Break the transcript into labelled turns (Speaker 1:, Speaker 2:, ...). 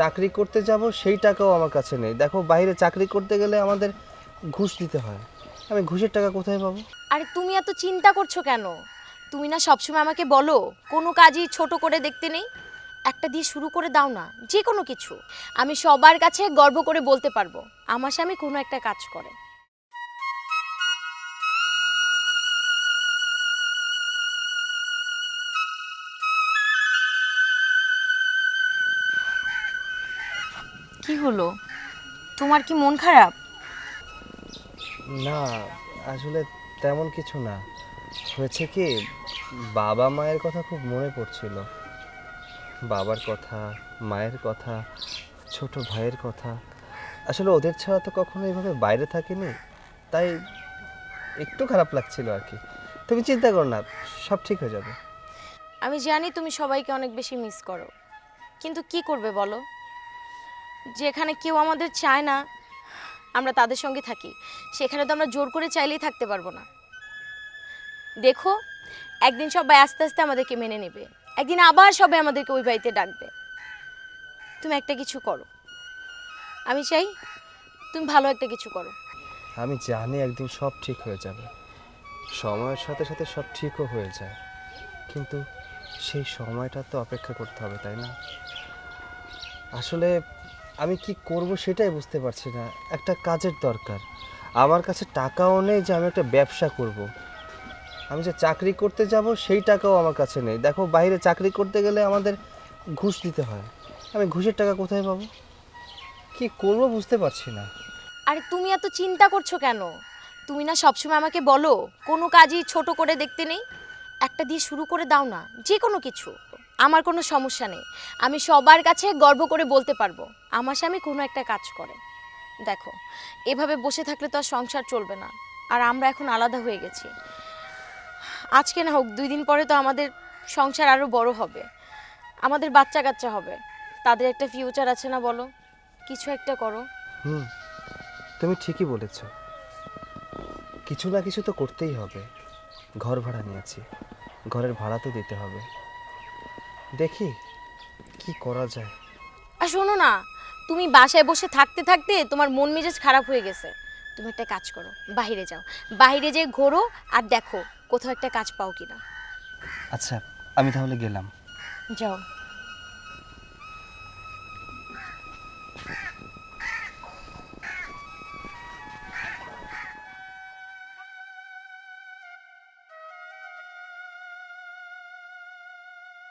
Speaker 1: চাকরি করতে যাব, সেই টাকাও আমার কাছে নেই। দেখো, বাইরে চাকরি করতে গেলে আমাদের ঘুষ দিতে হয়। আমি ঘুষের টাকা কোথায় পাবো?
Speaker 2: আরে তুমি এত চিন্তা করছ কেন? তুমি না সবসময় আমাকে বলো, কোনো কাজই ছোট করে দেখতে নেই? একটা দিয়ে শুরু করে দাও না যে কোনো কিছু। আমি সবার কাছে গর্ব করে বলতে পারব, আমার স্বামী কোনো একটা কাজ করে। কি হলো? তোমার কি মন খারাপ?
Speaker 1: না আসলে তেমন কিছু না। হয়েছে কি বাবা মায়ের কথা খুব মনে পড়ছিল। বাবার কথা মায়ের কথা ছোট ভাইয়ের কথা। আসলে ওদের ছাড়া তো কখনো এইভাবে বাইরে থাকিনি। তাই একটু খারাপ লাগছিল আর কি। তুমি চিন্তা করো না সব ঠিক হয়ে যাবে।
Speaker 2: আমি জানি তুমি সবাইকে অনেক বেশি মিস করো। কিন্তু কি করবে বলো? যেখানে কেউ আমাদের চায় না, আমরা তাদের সঙ্গে থাকি। সেখানে তো আমরা জোর করে চাইলেই থাকতে পারব না। দেখো, একদিন সবাই আস্তে আস্তে আমাদেরকে মেনে নেবে। একদিন আবার সবাই আমাদেরকে ওই বাড়িতে ডাকবে। তুমি একটা কিছু করো। আমি চাই তুমি ভালো একটা কিছু করো।
Speaker 1: আমি জানি একদিন সব ঠিক হয়ে যাবে। সময়ের সাথে সাথে সব ঠিকও হয়ে যায়। কিন্তু সেই সময়টা তো অপেক্ষা করতে হবে, তাই না? আসলে আমি কি করব সেটাই বুঝতে পারছি না। একটা কাজের দরকার। আমার কাছে টাকাও নেই যে আমি একটা ব্যবসা করব। আমি যে চাকরি করতে যাব সেই টাকাও আমার কাছে নেই। দেখো, বাইরে চাকরি করতে গেলে আমাদের ঘুষ দিতে হয়। আমি ঘুষের টাকা কোথায় পাবো? কি করব বুঝতে পারছি না।
Speaker 2: আরে তুমি এত চিন্তা করছ কেন? তুমি না সবসময় আমাকে বলো, কোনো কাজই ছোট করে দেখতে নেই? একটা দিয়ে শুরু করে দাও না যে কোনো কিছু। আমার কোনো সমস্যা নেই। আমি সবার কাছে গর্ব করে বলতে পারব, আমার স্বামী কোনো একটা কাজ করে। দেখো, এভাবে বসে থাকলে তো আর সংসার চলবে না, আর আমরা এখন আলাদা হয়ে গেছি। আজকে না হোক, দুই দিন পরে তো আমাদের সংসার আরও বড় হবে। আমাদের বাচ্চা কাচ্চা হবে। তাদের একটা ফিউচার আছে না বলো? কিছু একটা করো।
Speaker 1: হুম, তুমি ঠিকই বলেছ। কিছু না কিছু তো করতেই হবে। ঘর ভাড়া নিয়েছি। ঘরের ভাড়া তো দিতে হবে। দেখি কি করা যায়।
Speaker 2: আর শোনো না তুমি বাসায় বসে থাকতে থাকতে তোমার মন মেজাজ খারাপ হয়ে গেছে। তুমি একটা কাজ করো বাইরে যাও। বাইরে যেয়ে ঘোরো আর দেখো কোথাও একটা কাজ পাও কিনা।
Speaker 1: আচ্ছা আমি তাহলে গেলাম।
Speaker 2: যাও।